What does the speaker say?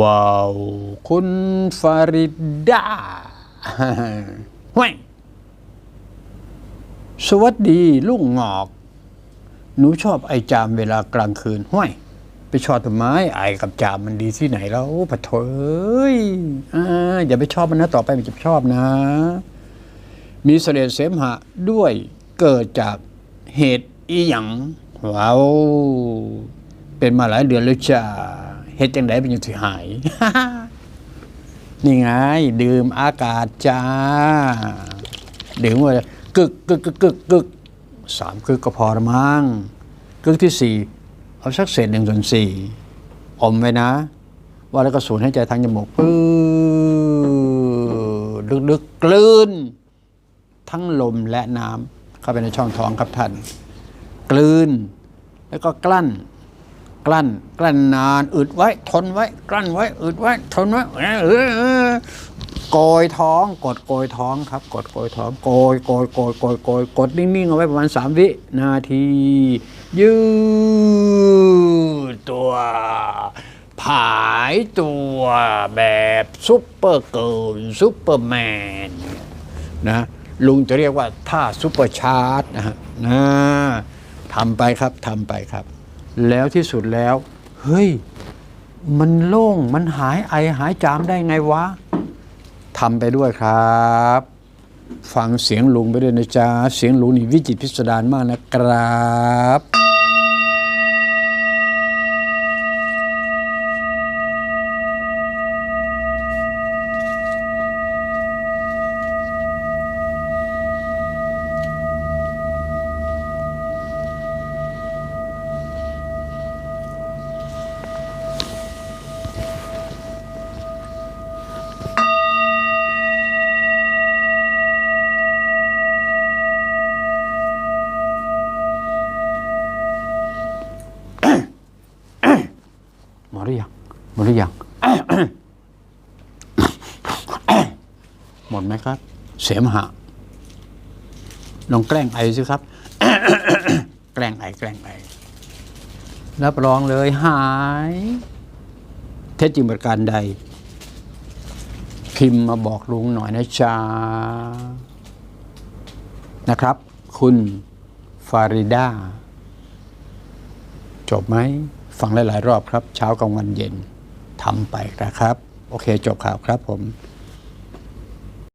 ว้าวคุณฟาริดาห้วยสวัสดีลุงงอก หนูชอบไอจามเวลากลางคืนห้วยไปชอบทำไมไอกับจามมันดีที่ไหนแล้วปะโถเอ้ยอ่าอย่าไปชอบมันนะต่อไปมันจะชอบนะ มีเสลดเสมหะด้วยเกิดจากเหตุอีหยังว้าวเป็นมาหลายเดือนแล้วจ้า เหตุจังไดเป็นยังสิหาย นี่ไง ดื่มอากาศจ้า ดื่มว่ากึกกึกกึกกึกกึกสามกึกก็พอละมั้งกึกที่สี่เอาสักเศษหนึ่งส่วนสี่อมไว้นะ ว่าแล้วก็สูดให้ใจทางจมูกปื้อลึกกลืน ทั้งลมและน้ำเข้าไปในช่องท้องครับท่าน กลืน แล้วก็กลั้น กลั้น กลั้นนานอึดไว้ ทนไว้ กลั้นไว้อึดไว้ ทนไว้เออเออเออโกยท้อง กดโกยท้องครับ กดโกยท้องโกยโกยโกยโกยโกยกดนิ่งๆเอาไว้ประมาณสามวินาที ยืดตัวผายตัวแบบซุปเปอร์เกิร์ลซุปเปอร์แมนนะลุงจะเรียกว่าท่าซุปเปอร์ชาร์จนะฮะนะทำไปครับทำไปครับ แล้วที่สุดแล้ว เฮ้ย มันโล่งมันหายไอหายจามได้ไงวะทำไปด้วยครับ ฟังเสียงลุงไปด้วยนะจ๊ะ เสียงลุงนี่วิจิตพิสดารมากนะครับ มดหรือยังหมดหรือยังหมดไหมครับ เสมหะลองแกล้งไอสิครับ แกล้งไอแกล้งไอรับรองเลยหาย เท็จจริงประการใด พิมพ์มาบอกลุงหน่อยนะจ๊ะนะครับ คุณฟาริดา จบไหม ฟังหลาย ๆ รอบครับ เช้ากลางวันเย็นทำไปนะครับ โอเคจบข่าวครับผม